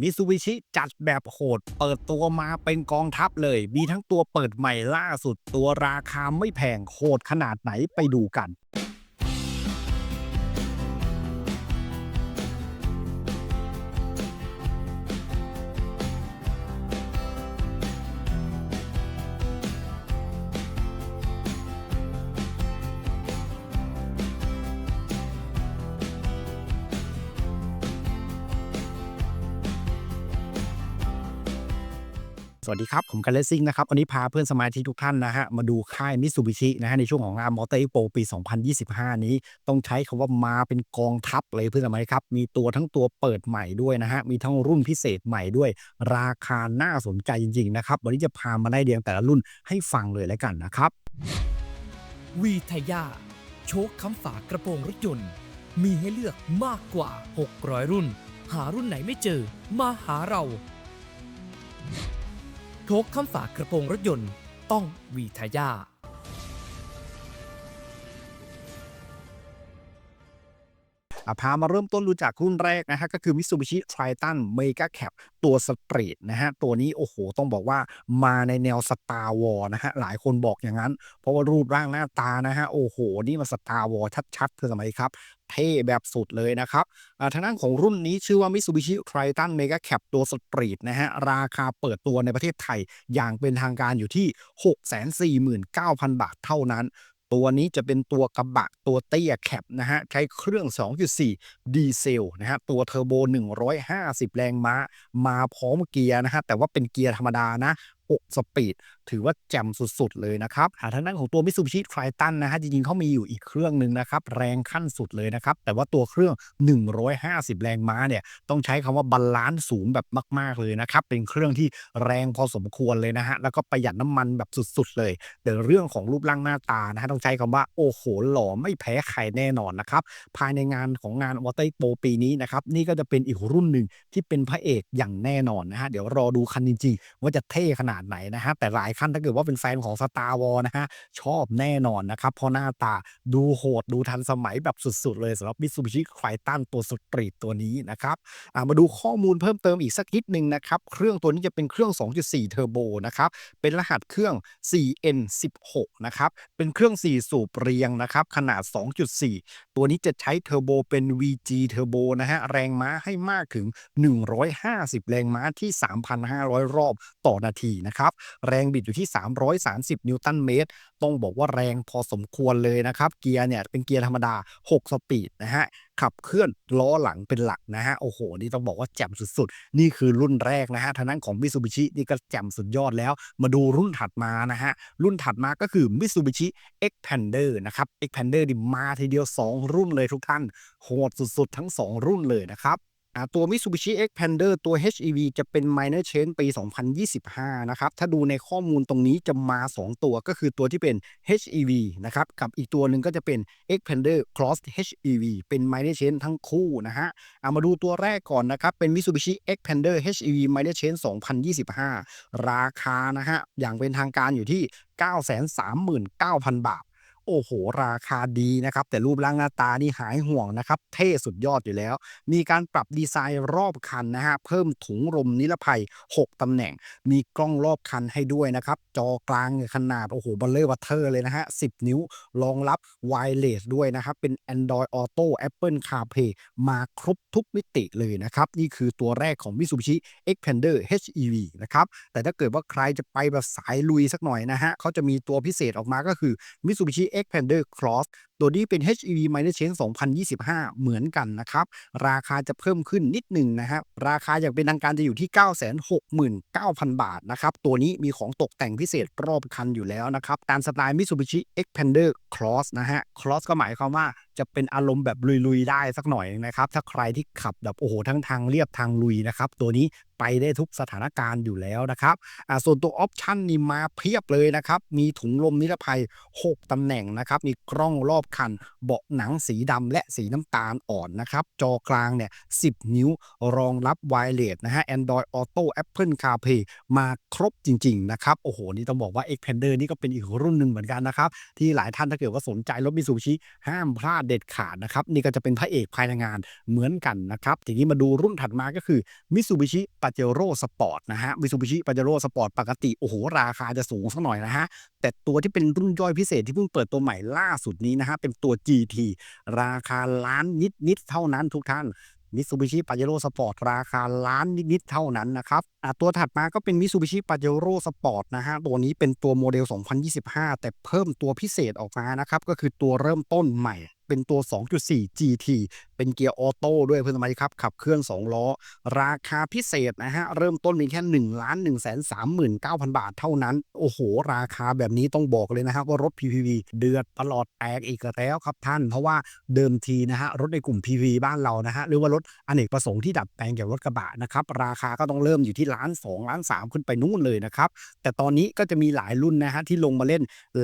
มิซูบิชิจัดแบบโหด เปิดตัวมาเป็นกองทัพเลย มีทั้งตัวเปิดใหม่ล่าสุดตัวราคาไม่แพงโหดขนาดไหนไปดูกัน สวัสดีครับ ผมกันเลสซิ่งนะครับ วันนี้พาเพื่อนสมาชิกทุกท่านนะฮะ มาดูค่ายมิ t ซูบิชินะฮะ ในช่วงของงานมอเตอร์โปปี 2025 นี้ ต้องใช้คำว่ามาเป็นกองทัพเลยเพื่อนสมาชิกครับ มีตัวทั้งตัวเปิดใหม่ด้วยนะฮะ มีทั้งรุ่นพิเศษใหม่ด้วย ราคาน่าสนใจจริง ๆ นะครับ วันนี้จะพามาได้เรียงแต่ละรุ่นให้ฟังเลยแล้วกันนะครับวีทยาโชคคำฝากระโปรงรถยนต์ มีให้เลือกมากกว่า 600 รุ่น หารุ่นไหนไม่เจอ มาหาเรา โชคคำฝากกระโปรงรถยนต์ต้องวีทายา พามาเริ่มต้นรู้จักรุ่นแรกนะฮะก็คือ Mitsubishi Triton Mega Cap ตัวสตรีทนะฮะตัวนี้โอ้โหต้องบอกว่ามาในแนว Star War นะฮะหลายคนบอกอย่างนั้น เพราะว่ารูปร่างหน้าตานะฮะโอ้โห นี่มัน Star War ชัดๆคือสมัยครับเท่แบบสุดเลยนะครับอ่าทางด้านของรุ่นนี้ชื่อว่า Mitsubishi Triton Mega Cap ตัวสตรีทนะฮะ ราคาเปิดตัวในประเทศไทยอย่างเป็นทางการอยู่ที่ 649,000 บาทเท่านั้น ตัวนี้จะเป็นตัวกระบะตัวเตี้ยแคปนะฮะ ใช้เครื่อง 2.4 ดีเซลนะฮะ ตัวเทอร์โบ 150 แรงม้า มาพร้อมเกียร์นะฮะ แต่ว่าเป็นเกียร์ธรรมดานะ 6 สปีด ถือว่าแจ่มสุดๆ เลยนะครับหาทางด้านของตัว Mitsubishi Triton นะฮะ จริงๆเขามีอยู่อีกเครื่องหนึ่งนะครับ แรงขั้นสุดเลยนะครับ แต่ว่าตัวเครื่อง 150 แรงม้าเนี่ย ต้องใช้คำว่าบาลานซ์สูงแบบมาก ๆ เลยนะครับ เป็นเครื่องที่แรงพอสมควรเลยนะฮะ แล้วก็ประหยัดน้ำมันแบบสุดๆ เลย แต่เรื่องของรูปร่างหน้าตานะฮะ ต้องใช้คำว่าโอ้โหหล่อไม่แพ้ใครแน่นอนนะครับ ภายในงานของงานมอเตอร์โปปีนี้นะครับ นี่ก็จะเป็นอีกรุ่นหนึ่งที่เป็นพระเอกอย่างแน่นอนนะฮะ เดี๋ยวรอดูคันจริงๆว่าจะเท่ขนาดไหนนะฮะแต่หลายคันถ้าเกิดว่าเป็นแฟนของ Star Wars นะฮะชอบแน่นอนนะครับ เพราะหน้าตาดูโหดดูทันสมัยแบบสุด ๆ เลยสำหรับ Mitsubishi Triton ตัวสตรีทตัวนี้นะครับมาดูข้อมูลเพิ่มเติมอีกสักนิดหนึ่งนะครับ เครื่องตัวนี้จะเป็นเครื่อง 2.4 เทอร์โบนะครับ เป็นรหัสเครื่อง 4N16 นะครับ เป็นเครื่อง 4 สูบเรียงนะครับ ขนาด 2.4 ตัวนี้จะใช้เทอร์โบเป็น VG เทอร์โบนะฮะ แรงม้าให้มากถึง 150 แรงม้าที่ 3,500 รอบต่อนาทีนะครับ แรงบิดอยู่ที่ 330 นิวตันเมตร ต้องบอกว่าแรงพอสมควรเลยนะครับ เกียร์เนี่ยเป็นเกียร์ธรรมดา 6 สปีดนะฮะ ขับเคลื่อนล้อหลังเป็นหลักนะฮะ โอ้โห นี่ต้องบอกว่าแจ่มสุดๆ นี่คือรุ่นแรกนะฮะทางด้นของ Mitsubishi นี่ก็แจ่มสุดยอดแล้ว มาดูรุ่นถัดมานะฮะ รุ่นถัดมาก็คือ Mitsubishi Xpander นะครับ Xpander นี่มาทีเดียว 2 รุ่นเลยทุกท่าน โหดสุดๆ ทั้ง 2 รุ่นเลยนะครับ ตัว Mitsubishi Xpander ตัว HEV จะเป็น minor change ปี 2025 นะครับ ถ้าดูในข้อมูลตรงนี้จะมา 2 ตัวก็คือตัวที่เป็น HEV นะครับ กับอีกตัวหนึ่งก็จะเป็น Xpander Cross HEV เป็น minor change ทั้งคู่นะฮะเอามาดูตัวแรกก่อนนะครับ เป็น Mitsubishi Xpander HEV minor change 2025 ราคานะฮะ อย่างเป็นทางการอยู่ที่ 939,000 บาท โอ้โห ราคาดีนะครับ แต่รูปร่างหน้าตานี่หายห่วงนะครับ เท่สุดยอดอยู่แล้ว มีการปรับดีไซน์รอบคันนะฮะ เพิ่มถุงลมนิรภัย 6 ตำแหน่ง มีกล้องรอบคันให้ด้วยนะครับ จอกลางขนาด โอ้โห บัลเลอร์วัตเทอร์เลยนะฮะ 10 นิ้ว รองรับ Wireless ด้วยนะครับ เป็น Android Auto Apple CarPlay มาครบทุกมิติเลยนะครับ นี่คือตัวแรกของ Mitsubishi Xpander HEV นะครับ แต่ถ้าเกิดว่าใครจะไปแบบสายลุยสักหน่อยนะฮะเขาจะมีตัวพิเศษออกมาก็คือ Mitsubishi Xpander Cross ตัวนี้เป็น HEV minor change 2025 เหมือนกันนะครับ ราคาจะเพิ่มขึ้นนิดหนึ่งนะครับ ราคาอย่างเป็นทางการจะอยู่ที่ 969,000 บาทนะครับ ตัวนี้มีของตกแต่งพิเศษรอบคันอยู่แล้วนะครับ ตามสไตล์ Mitsubishi Xpander Cross นะฮะ Cross ก็หมายความว่าจะเป็นอารมณ์แบบลุยๆ ได้สักหน่อยนะครับ ถ้าใครที่ขับแบบโอ้โหทั้งทางเรียบทางลุยนะครับ ตัวนี้ ไปได้ทุกสถานการณ์อยู่แล้วนะครับอ่าส่วนตัวออปชันนี่มาเพียบเลยนะครับ มีถุงลมนิรภัย 6 ตำแหน่งนะครับ มีกล้องรอบคัน เบาะหนังสีดำและสีน้ำตาลอ่อนนะครับ จอกลางเนี่ย 10 นิ้วรองรับไวเลสนะฮะ Android Auto Apple CarPlay มาครบจริง ๆ นะครับ โอ้โห นี่ต้องบอกว่า Xpander นี่ก็เป็นอีกรุ่นหนึ่งเหมือนกันนะครับ ที่หลายท่านถ้าเกิดว่าสนใจรถ Mitsubishi ห้ามพลาดเด็ดขาดนะครับ นี่ก็จะเป็นพระเอกภายในงานเหมือนกันนะครับทีนี้มาดูรุ่นถัดมาก็คือมิสูชิ Mitsubishi Pajero Sport นะฮะ Mitsubishi Pajero Sport ปกติ โอ้โห ราคาจะสูงสักหน่อยนะฮะ แต่ตัวที่เป็นรุ่นย่อยพิเศษที่เพิ่งเปิดตัวใหม่ล่าสุดนี้นะฮะ เป็นตัว GT ราคาล้านนิดๆเท่านั้นทุกท่าน Mitsubishi Pajero Sport ราคาล้านนิดๆเท่านั้นนะครับตัวถัดมาก็เป็น Mitsubishi Pajero Sport นะฮะ ตัวนี้เป็นตัวโมเดล 2025 แต่เพิ่มตัวพิเศษออกมานะครับ ก็คือตัวเริ่มต้นใหม่เป็นตัว 2.4 GT เป็นเกียร์ออโต้ด้วยเพื่อนสมาชิกครับ ขับเคลื่อน2ล้อ ราคาพิเศษนะฮะ เริ่มต้นมีแค่1 1 3 9 0 0 0 บาทเท่านั้น โอ้โห ราคาแบบนี้ต้องบอกเลยนะครับว่ารถ PPV เดือดประหลอดแตกอีกแล้วครับท่าน เพราะว่าเดิมทีนะฮะรถในกลุ่ม PPV บ้านเรานะฮะหรือว่ารถอเนกประสงค์ที่ดัดแปลงจากรถกระบะนะครับราคาก็ต้องเริ่มอยู่ที่ล้าน2ล้าน3ขึ้นไปนู่นเลยนะครับแต่ตอนนี้ก็จะมีหลายรุ่นนะฮะที่ลงมาเล่น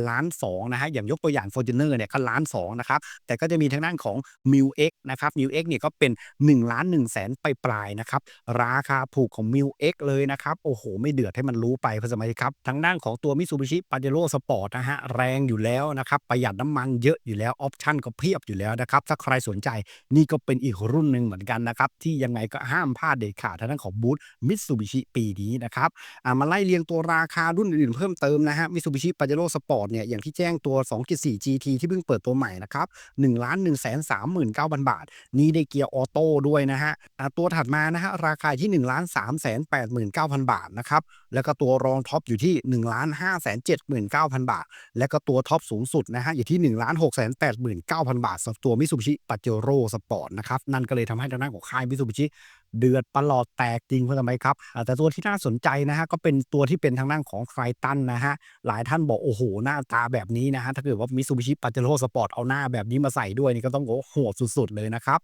ล้าน2นะฮะอย่างยกตัวอย่าง Fortuner เนี่ยก็ล้าน2นะครับแต่ก็จะมีทางด้านของ m i l X นะครับ m i l X เนี่ยก็เป็น1ล้าน1แสนไปปลายๆนะครับราคาถูกของ m i l X เลยนะครับโอ้โห ไม่เดือดให้มันรู้ไปเพื่อนสมาชิกครับทางด้านของตัว Mitsubishi Pajero Sport นะฮะแรงอยู่แล้วนะครับประหยัดน้ำมันเยอะอยู่แล้วออปชั่นก็เพียบอยู่แล้วนะครับถ้าใครสนใจนี่ก็เป็นอีกรุ่นหนึ่งเหมือนกันนะครับที่ยังไงก็ห้ามพลาดเด็ดขาดทางด้านของบูธ Mitsubishi ปีนี้นะครับมาไล่เรียงตัวราคารุ่นอื่นเพิ่มเติมนะฮะ Mitsubishi Pajero Sport เนี่ยอย่างที่แจ้งตัว 2.4 GT ที่เพิ่งเปิดตัวใหม่นะครับ1 1 3 9 0 0 0 บาทนี่ได้เกียร์ออโต้ด้วยนะฮะตัวถัดมานะฮะราคาที่1 3 8 9 0 0 0บาทนะครับแล้วก็ตัวรองท็อปอยู่ที่1 5 7 9 0 0 0บาท แล้วก็ตัวท็อปสูงสุดนะฮะอยู่ที่1 6 8 9 0 0 0บาทสำหรับตัวมิสูบิชิปัจเจโร่สปอร์ตนะครับนั่นก็เลยทำให้ทางด้านของค่ายมิสูบิชิ เดือดประหลอดแตกจริงเพื่อนสมัยครับ แต่ตัวที่น่าสนใจนะฮะก็เป็นตัวที่เป็นทางด้านของไ r ตันนะฮะหลายท่านบอกโอ้โห หน้าตาแบบนี้นะฮะถ้าเกิดว่า Mitsubishi Pajero Sport เอาหน้าแบบนี้มาใส่ด้วยนี่ก็ต้องบอกว่าโหสุดๆเลยนะครับ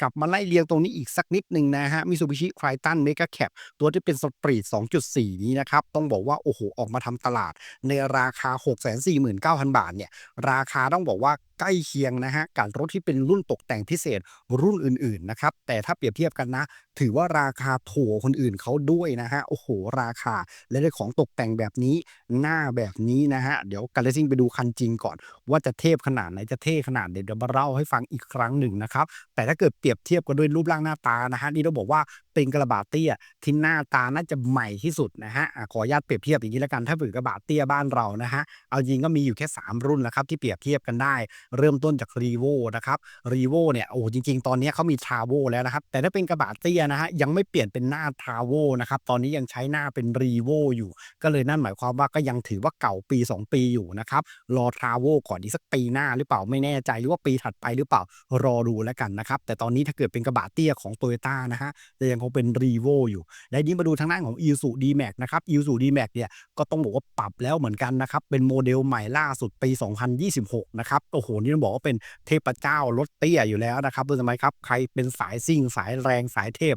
กลับมาไล่เรียงตรงนี้อีกสักนิดหนึ่งนะฮะ Mitsubishi Triton Mega Cap ตัวที่เป็นสปรีด 2.4 นี้นะครับต้องบอกว่าโอ้โหออกมาทำตลาด ในราคา 649,000 บาทเนี่ยราคาต้องบอกว่าใกล้เคียงนะฮะกับรถที่เป็นรุ่นตกแต่งพิเศษรุ่นอื่นๆนะครับแต่ถ้าเปรียบเทียบกันนะ ถือว่าราคาถูกกว่าคนอื่นเขาด้วยนะฮะ โอ้โห ราคา และได้ของตกแต่งแบบนี้ หน้าแบบนี้นะฮะ เดี๋ยวกันเลซิ่งไปดูคันจริงก่อน ว่าจะเทพขนาดไหน จะเท่ขนาดไหนเดี๋ยวมาเล่าให้ฟังอีกครั้งหนึ่งนะครับ แต่ถ้าเกิดเปรียบเทียบกันด้วยรูปร่างหน้าตานะฮะ นี่ต้องบอกว่าเป็นกระบะเตี้ยที่หน้าตาน่าจะใหม่ที่สุดนะฮะ ขออนุญาตเปรียบเทียบอย่างนี้แล้วกัน ถ้าเผื่อกระบะเตี้ยบ้านเรานะฮะ เอาจริงก็มีอยู่แค่ 3 รุ่นแล้วครับที่เปรียบเทียบกันได้ เริ่มต้นจาก r e v o นะครับ r e v o เนี่ย โอ้จริง ๆ ตอนนี้เขามี t r a v o แล้วนะครับ แต่ถ้าเป็นกระบะเตี้ยนะฮะยังไม่เปลี่ยนเป็นหน้า t r a v o นะครับตอนนี้ยังใช้หน้าเป็น r e v o อยู่ ก็เลยนั่นหมายความว่าก็ยังถือว่าเก่าปี 2 ปีอยู่นะครับรอ t r a v o ก่อนอีกสักปีหน้าหรือเปล่าไม่แน่ใจหรือว่าปีถัดไปหรือเปล่ารอดูแล้วกันนะครับแต่ตอนนี้ถ้าเกิดเป็นกระบะเตี้ยของ Toyota นะฮะจะยังคงเป็น r e v o อยู่ และนี้มาดูทางด้านของ Isuzu D-Max นะครับ Isuzu D-Max เนี่ยก็ต้องบอกว่าปรับแล้วเหมือนกันนะครับเป็นโมเดลใหม่ล่าสุดปี 2026 นะครับโอ้โหนี่ต้องบอกว่าเป็นเทพเจ้ารถเตี้ยอยู่แล้วนะครับเพื่อนสมัยครับใครเป็นสายซิ่งสายแรงสายเทพ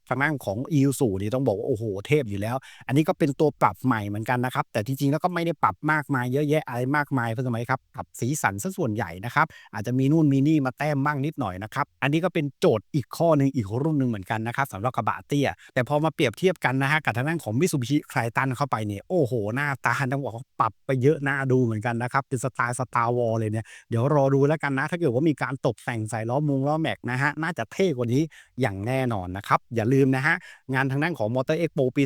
ทางด้านของ i s u นี่ต้องบอกว่าโอ้โหเทพอยู่แล้ว อันนี้ก็เป็นตัวปรับใหม่เหมือนกันนะครับ แต่จริงๆแล้วก็ไม่ได้ปรับมากมายเยอะแยะอะไรมากมายเพื่อสมัยครับปรับสีสันซะส่วนใหญ่นะครับ อาจจะมีนู่นมีนี่มาแต้มบ้างนิดหน่อยนะครับ อันนี้ก็เป็นโจทย์อีกข้อหนึ่งอีกรุ่นหนึ่งเหมือนกันนะครับสำหรับกระบะเตี้ย แต่พอมาเปรียบเทียบกันนะฮะกับทางด้านของ Mitsubishi Triton เข้าไปเนี่ยโอ้โห หน้าตาต้องบอกว่าปรับไปเยอะหน่าดูเหมือนกันนะครับเป็นสไตล์ Star Wars เลยเนี่ยเดี๋ยวรอดูแล้วกันนะ ถ้าเกิดว่ามีการตกแต่งใส่ล้อมุงล้อแม็กนะฮะน่าจะเท่กว่านี้อย่างแน่นอนนะครับอย่าลืมนะฮะ งานทางด้านของ Motor Expo ปี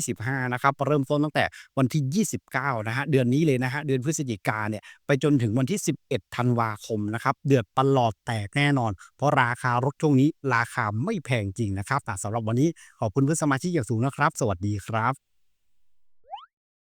2025 นะครับ เริ่มต้นตั้งแต่วันที่ 29 นะฮะ เดือนนี้เลยนะฮะ เดือนพฤศจิกาเนี่ย ไปจนถึงวันที่ 11 ธันวาคมนะครับ เดือดประหลอดแตกแน่นอน เพราะราคารถช่วงนี้ราคาไม่แพงจริงนะครับแต่สำหรับวันนี้ขอบคุณเพื่อนสมาชิกอย่างสูงนะครับ สวัสดีครับ